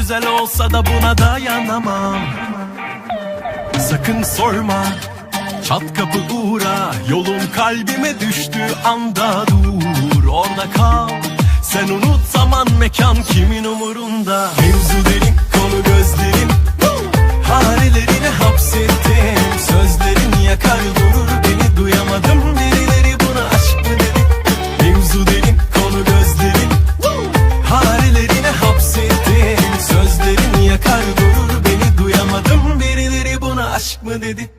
güzel olsa da buna dayanamam. Sakın sorma Çat kapı uğra Yolun kalbime düştüğü anda dur. Orada kal Sen unut zaman mekan kimin umurunda. Mevzu derin konu gözlerin aşk mı dedi